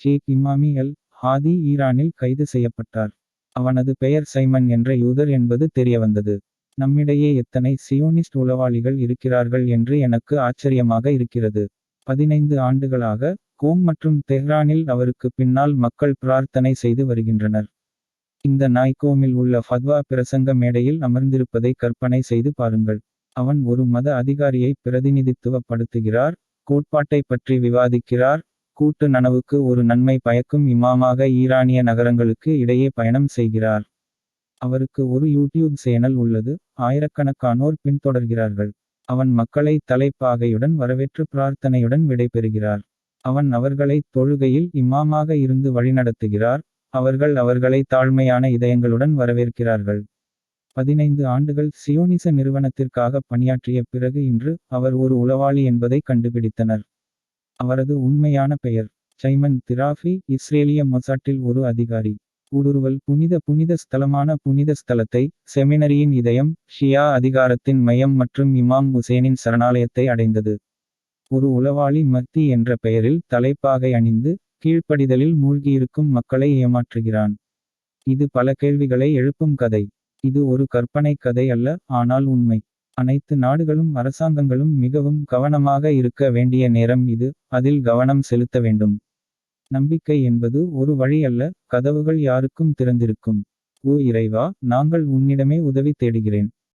ஷேக் இமாமி அல் ஹாதி ஈரானில் கைது செய்யப்பட்டார். அவனது பெயர் சைமன் என்ற யூதர் என்பது தெரியவந்தது. நம்மிடையே எத்தனை சியோனிஸ்ட் உளவாளிகள் இருக்கிறார்கள் என்று எனக்கு ஆச்சரியமாக இருக்கிறது. பதினைந்து ஆண்டுகளாக கோம் மற்றும் தெஹ்ரானில் அவருக்கு பின்னால் மக்கள் பிரார்த்தனை செய்து வருகின்றனர். இந்த நாய்கோமில் உள்ள ஃபத்வா பிரசங்க மேடையில் அமர்ந்திருப்பதை கற்பனை செய்து பாருங்கள். அவன் ஒரு மத அதிகாரியை பிரதிநிதித்துவப்படுத்துகிறார் கோட்பாட்டை பற்றி விவாதிக்கிறார் கூட்டு நனவுக்கு ஒரு நன்மை பயக்கும் இமாமாக ஈரானிய நகரங்களுக்கு இடையே பயணம் செய்கிறார். அவருக்கு ஒரு யூடியூப் சேனல் உள்ளது ஆயிரக்கணக்கானோர் பின்தொடர்கிறார்கள். அவன் மக்களை தலைப்பாகையுடன் வரவேற்று பிரார்த்தனையுடன் விடைபெறுகிறார். அவன் அவர்களை தொழுகையில் இமாமாக இருந்து வழிநடத்துகிறார் அவர்கள் அவர்களை தாழ்மையான இதயங்களுடன் வரவேற்கிறார்கள். பதினைந்து ஆண்டுகள் சியோனிச நிறுவனத்திற்காக பணியாற்றிய பிறகு இன்று அவர் ஒரு உளவாளி என்பதை கண்டுபிடித்தனர். அவரது உண்மையான பெயர் சைமன் திராஃபி இஸ்ரேலிய மொசாட்டில் ஒரு அதிகாரி. ஊடுருவல் புனித புனித ஸ்தலமான புனித ஸ்தலத்தை செமினரியின் இதயம் ஷியா அதிகாரத்தின் மையம் மற்றும் இமாம் உசேனின் சரணாலயத்தை அடைந்தது. ஒரு உளவாளி மத்தி என்ற பெயரில் தலைப்பாகை அணிந்து கீழ்ப்படிதலில் மூழ்கியிருக்கும் மக்களை ஏமாற்றுகிறான். இது பல கேள்விகளை எழுப்பும் கதை. இது ஒரு கற்பனை கதை அல்ல ஆனால் உண்மை. அனைத்து நாடுகளும் அரசாங்கங்களும் மிகவும் கவனமாக இருக்க வேண்டிய நேரம் இது அதில் கவனம் செலுத்த வேண்டும். நம்பிக்கை என்பது ஒரு வழி அல்ல கதவுகள் யாருக்கும் திறந்திருக்கும். ஓ இறைவா நாங்கள் உன்னிடமே உதவி தேடுகிறேன்.